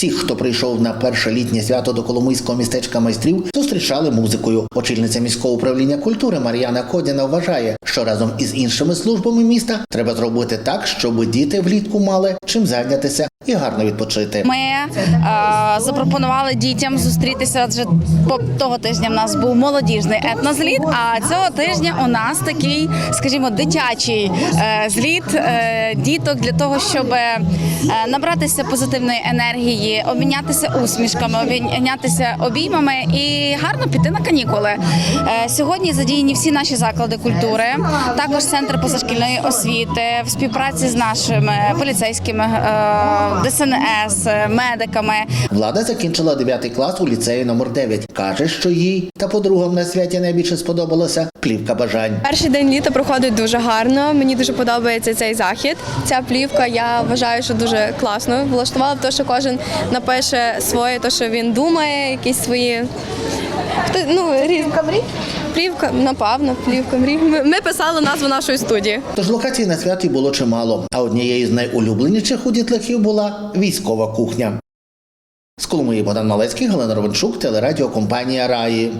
Всіх, хто прийшов на перше літнє свято до Коломийського містечка майстрів, зустрічали музикою. Очільниця міського управління культури Мар'яна Кодіна вважає, що разом із іншими службами міста треба зробити так, щоб діти влітку мали чим зайнятися і гарно відпочити. Ми е, запропонували дітям зустрітися. Адже по того тижня в нас був молодіжний етнозліт. А цього тижня у нас такий, скажімо, дитячий е, зліт е, діток для того, щоб е, набратися позитивної енергії, обмінятися усмішками, обмінятися обіймами і гарно піти на канікули. Е, сьогодні задіяні всі наші заклади культури, також центр позашкільної освіти в співпраці з нашими поліцейськими. е, ДСНС, медиками. Влада закінчила 9 клас у ліцеї номер 9. Каже, що їй та подругам на святі найбільше сподобалася плівка бажань. Перший день літа проходить дуже гарно. Мені дуже подобається цей захід. Ця плівка, я вважаю, що дуже класно влаштувала, те, що кожен напише своє, те, що він думає, якісь свої. Ну, плівка мрій? Плівка, напевно, плівка мрій. Ми, ми писали назву нашої студії. Тож локацій на святі було чимало, а однією з найулюбленіших у дітлахів була військова кухня. З Коломиї Богдан Малецький, Галина Ровенчук, телерадіокомпанія Раї.